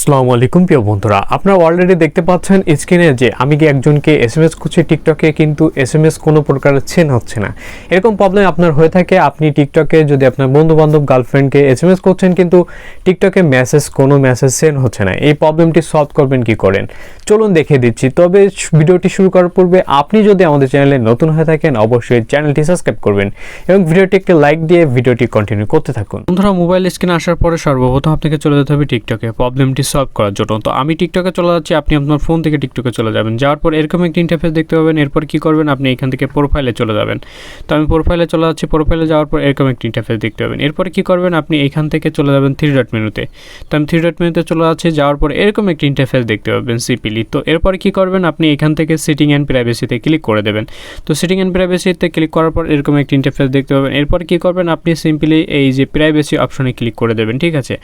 আসসালামু আলাইকুম প্রিয় বন্ধুরা। আপনারা অলরেডি দেখতে পাচ্ছেন স্ক্রিনে যে আমি কি একজনকে এস এম এস করছি টিকটকে কিন্তু এস এম এস কোনো প্রকারের চেন হচ্ছে না। এরকম প্রবলেম আপনার হয়ে থাকে, আপনি টিকটকে যদি আপনার বন্ধু বান্ধব গার্লফ্রেন্ডকে এস এম এস করছেন, কিন্তু টিকটকে মেসেজ কোনো মেসেজ সেন্ড হচ্ছে না। এই প্রবলেমটি সলভ করবেন কি করেন? চলুন দেখে দিচ্ছি। তবে ভিডিওটি শুরু করার পূর্বে আপনি যদি আমাদের চ্যানেলে নতুন হয়ে থাকেন, অবশ্যই চ্যানেলটি সাবস্ক্রাইব করবেন এবং ভিডিওটি একটি লাইক দিয়ে ভিডিওটি কন্টিনিউ করতে থাকুন। বন্ধুরা মোবাইল স্ক্রিনে আসার পরে সর্বপ্রথম আপনাকে চলে যেতে হবে টিকটকে প্রবলেমটি সলভ করার জন্য। তো আমি টিকটকে চলে যাচ্ছি, আপনি আপনার ফোন থেকে টিকটকে চলে যাবেন। যাওয়ার পর এরকম একটি ইন্টারফেস দেখতে পাবেন, এরপর কি করবেন? আপনি এখান থেকে প্রোফাইলে চলে যাবেন। তো আমি প্রোফাইলে চলে যাচ্ছি প্রোফাইলে যাওয়ার পর এরকম একটি ইন্টারফেস দেখতে পাবেন। এরপর কি করবেন? আপনি এখান থেকে চলে যাবেন থ্রি ডট মেনুতে তো আমি থ্রি ডট মেনুতে চলে যাচ্ছি, যাওয়ার পর এরকম একটি ইন্টারফেস দেখতে পাবেন সিপিলি তো এরপর কি করবেন? আপনি এখান থেকে সিটিং অ্যান্ড প্রাইভেসিতে ক্লিক করে দেবেন। তো সিটিং অ্যান্ড প্রাইভেসিতে ক্লিক করার পর এরকম একটি ইন্টারফেস দেখতে পাবেন। এরপর কি করবেন? আপনি সিম্পলি এই যে প্রাইভেসি অপশনে ক্লিক করে দেবেন, ঠিক আছে?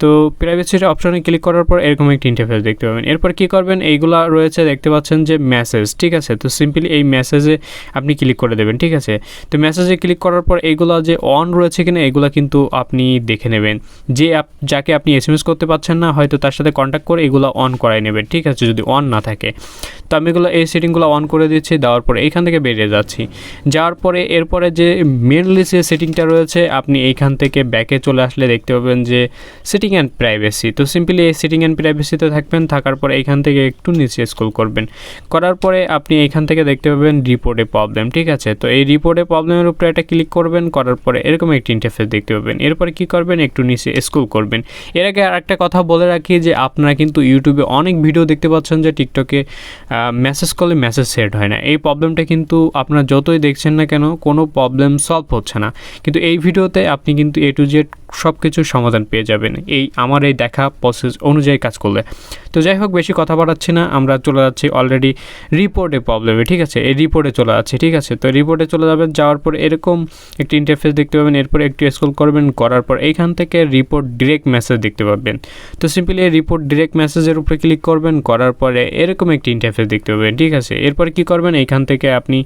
তো প্রাইভেসির অপশনে ক্লিক করার পর এরকম একটি ইন্টারফেস দেখতে পাবেন। এরপর কি করবেন? এইগুলা রয়েছে, দেখতে পাচ্ছেন যে মেসেজ ঠিক আছে? তো সিম্পলি এই মেসেজে আপনি ক্লিক করে দেবেন, ঠিক আছে? তো মেসেজে ক্লিক করার পর এইগুলা যে অন রয়েছে কিনা এগুলা কিন্তু আপনি দেখে নেবেন। যে আপ- যাকে আপনি এস এম এস করতে পারছেন না, হয়তো তার সাথে কন্ট্যাক্ট করে এগুলো অন করাই নেবেন, ঠিক আছে? যদি অন না থাকে। তো আমি এগুলো, এই সেটিংগুলো অন করে দিচ্ছি, দেওয়ার পরে এইখান থেকে বেরিয়ে যাচ্ছি। যাওয়ার পরে এরপরে যে মেনলি যে সেটিংটা রয়েছে, আপনি এইখান থেকে ব্যাকে চলে আসলে দেখতে পাবেন যে সেটিং অ্যান্ড প্রাইভেসি তো সিম্পলি সেটিং অ্যান্ড প্রাইভেসিতে থাকবেন, থাকার পরে এখান থেকে একটু নিচে স্ক্রল করবেন। করার পরে আপনি এইখান থেকে দেখতে পাবেন রিপোর্টে প্রবলেম ঠিক আছে? তো এই রিপোর্টে প্রবলেমের উপরে একটা ক্লিক করবেন, করার পরে এরকম একটি ইন্টারফেস দেখতে পাবেন। এরপরে কি করবেন? একটু নিচে স্ক্রল করবেন। এর আগে আর একটা কথা বলে রাখি যে আপনারা কিন্তু ইউটিউবে অনেক ভিডিও দেখতে পাচ্ছেন যে টিকটকে মেসেজ করলে মেসেজ সেট হয় না। এই প্রবলেমটা কিন্তু আপনারা যতই দেখছেন না কেন, কোনো প্রবলেম সলভ হচ্ছে না। কিন্তু এই ভিডিওতে আপনি কিন্তু এ টু জেড সব কিছুর সমাধান পেয়ে যাবেন। এই আমার এই দেখা প্রসেস অনুযায়ী কাজ করলে। তো যাই হোক, বেশি কথা বাড়াচ্ছি না। আমরা চলে যাচ্ছি অলরেডি রিপোর্টে প্রবলেমে ঠিক আছে? এই রিপোর্টে চলে যাচ্ছে, ঠিক আছে? তো রিপোর্টে চলে যাবেন, যাওয়ার পর এরকম একটি ইন্টারফেস দেখতে পাবেন, এরপর একটু স্ক্রল করবেন, করার পর এইখান থেকে রিপোর্ট ডিরেক্ট মেসেজ দেখতে পাবেন। তো সিম্পলি এই রিপোর্ট ডিরেক্ট মেসেজের উপরে ক্লিক করবেন, করার পরে এরকম একটি ইন্টারফেস দেখতে পাবেন, ঠিক আছে? এরপর কি করবেন? এইখান থেকে আপনি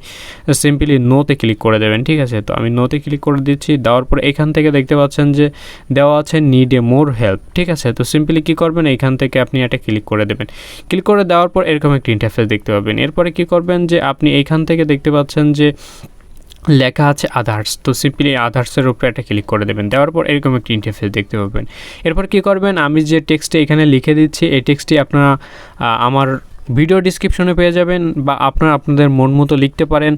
সিম্পলি নোতে ক্লিক করে দেবেন, ঠিক আছে? তো আমি নোতে ক্লিক করে দিচ্ছি, দেওয়ার পর এখান থেকে দেখতে পাচ্ছেন যে দেওয়া আছে নিড এ মোর হেল্প ঠিক আছে? তো সিম্পলি কি করবেন? এইখান থেকে আপনি একটা ক্লিক করে দেবেন। ক্লিক করে দেওয়ার পর এরকম একটি ইন্টারফেস দেখতে পাবেন। এরপরে কি করবেন যে আপনি এইখান থেকে দেখতে পাচ্ছেন যে লেখা আছে আধার্স তো সিম্পলি আধার্সের উপরে একটা ক্লিক করে দেবেন। দেওয়ার পর এরকম একটি ইন্টারফেস দেখতে পাবেন। এরপর কি করবেন? আমি যে টেক্সটে এখানে লিখে দিচ্ছি, এই টেক্সটটি আপনারা আমার ভিডিও ডিসক্রিপশনে পেয়ে যাবেন বা আপনারা আপনাদের মন মতো লিখতে পারেন।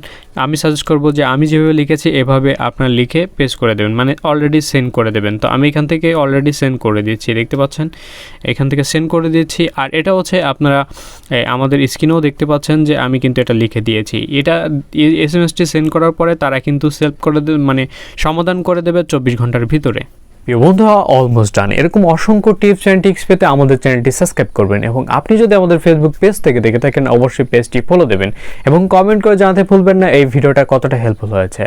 আমি সাজেস্ট করব যে আমি যেভাবে লিখেছি, এভাবে আপনারা লিখে পেস্ট করে দেবেন। মানে অলরেডি সেন্ড করে দেবেন। তো আমি এখান থেকে অলরেডি সেন্ড করে দিচ্ছি দেখতে পাচ্ছেন? এখান থেকে সেন্ড করে দিচ্ছি আর এটা হচ্ছে আপনারা আমাদের স্ক্রিনেও দেখতে পাচ্ছেন যে আমি কিন্তু এটা লিখে দিয়েছি। এটা এস এম এসটি সেন্ড করার পরে তারা কিন্তু সেলফ করে দেবে মানে সমাধান করে দেবে চব্বিশ ঘণ্টার ভিতরে। প্রিয় বন্ধুরা অলমোস্ট ডান এরকম অসংখ্য টিপস অ্যান্ড টিক্স পেতে আমাদের চ্যানেলটি সাবস্ক্রাইব করবেন এবং আপনি যদি আমাদের ফেসবুক পেজ থেকে দেখে থাকেন, অবশ্যই পেজটি ফলো দেবেন এবং কমেন্ট করে জানাতে ভুলবেন না, এই ভিডিওটা কতটা হেল্পফুল হয়েছে।